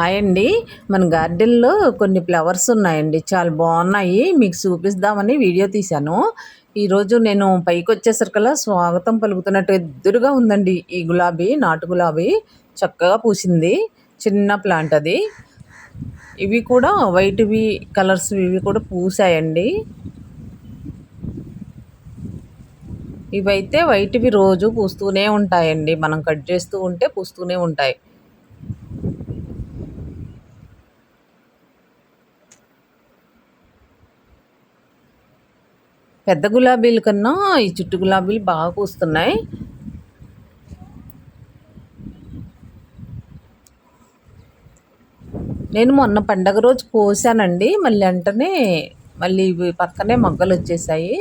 Hi అండి మన గార్డెన్లో కొన్ని ఫ్లవర్స్ ఉన్నాయండి. చాలా బాగున్నాయి. మీకు చూపిస్తామని వీడియో తీశాను. ఈరోజు నేను పైకి వచ్చేసరికల్లా స్వాగతం పలుకుతున్నట్టు ఎదురుగా ఉందండి ఈ గులాబీ నాటు గులాబీ. చక్కగా పూసింది. చిన్న ప్లాంట్ అది. ఇవి కూడా వైట్వి కలర్స్ ఇవి కూడా పూసాయండి. ఇవైతే వైట్వి రోజు పూస్తూనే ఉంటాయండి. మనం కట్ చేస్తూ ఉంటే పూస్తూనే ఉంటాయి. పెద్ద గులాబీల కన్నా ఈ చుట్టు గులాబీలు బాగా పూస్తున్నాయి. నేను మొన్న పండగ రోజు కోసానండి మళ్ళీ వెంటనే మళ్ళీ ఇవి పక్కనే మొగ్గలు వచ్చేసాయి.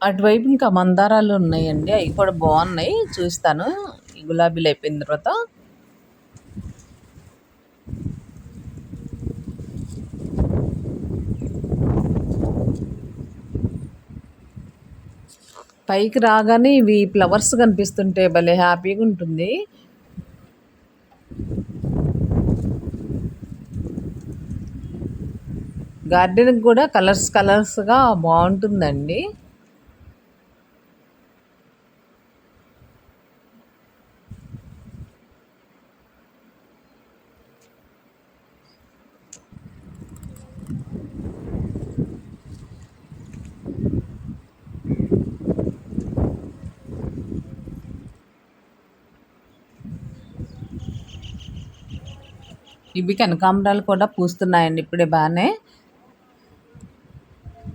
అటువైపు ఇంకా మందారాలు ఉన్నాయండి. అవి కూడా బాగున్నాయి. చూస్తాను. ఈ గులాబీలు అయిపోయిన తర్వాత. పైకి రాగానే ఇవి ఫ్లవర్స్ కనిపిస్తుంటే భలే హ్యాపీగా ఉంటుంది. గార్డెన్కి కూడా కలర్స్ కలర్స్గా బాగుంటుందండి. ఇవి కనకాంబరాలు కూడా పూస్తున్నాయండి ఇప్పుడే బాగానే.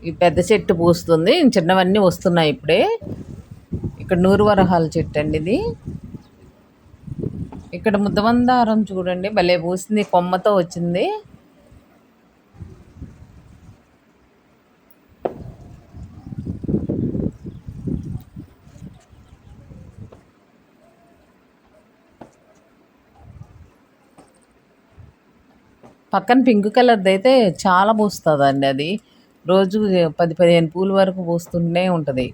ఈ పెద్ద చెట్టు పూస్తుంది. చిన్నవన్నీ వస్తున్నాయి ఇప్పుడే. ఇక్కడ నూరు వరహాల చెట్టు అండి ఇది. ఇక్కడ ముద్దమందారం చూడండి. భలే పూసింది. కొమ్మతో వచ్చింది. పక్కన పింక్ కలర్ది అయితే చాలా పూస్తుందండి అది. రోజు పది పదిహేను పూల వరకు పూస్తూనే ఉంటుంది.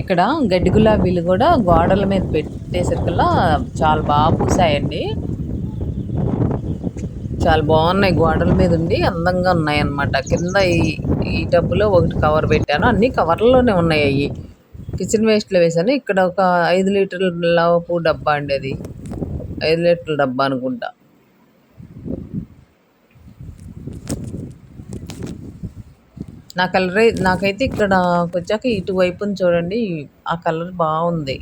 ఇక్కడ గడ్డి గులాబీలు కూడా గోడల మీద పెట్టేసరికల్లా చాలా బాగా పూసాయండి. చాలా బాగున్నాయి. గోడల మీద ఉండి అందంగా ఉన్నాయి అన్నమాట కింద ఈ ఈ టబ్బులో ఒకటి కవర్ పెట్టాను. అన్ని కవర్లోనే ఉన్నాయి అవి కిచెన్ వేస్ట్లో వేసాను ఇక్కడ ఒక ఐదు లీటర్ల లవపు డబ్బా అండి అది. ఐదు లీటర్ల డబ్బా అనుకుంటా. నా కలర్ నాకైతే ఇక్కడ వచ్చాక ఇటువైపుని చూడండి. ఆ కలర్ బాగుంది.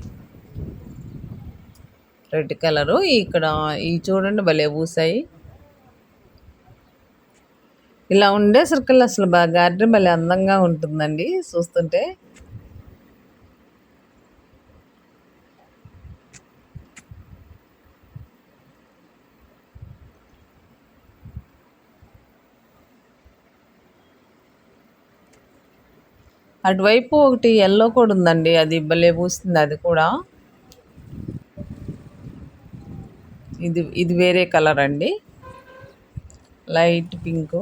Red colour. ఇక్కడ ఈ చూడండి భలే పూసాయి ఇలా ఉండే సర్కిల్ అసలు బాగా గార్డెన్ భలే అందంగా ఉంటుందండి. చూస్తుంటే. అటువైపు ఒకటి ఎల్లో కూడా ఉందండి. అది భలే పూస్తుంది అది కూడా. ఇది ఇది వేరే కలర్ అండి. Light pink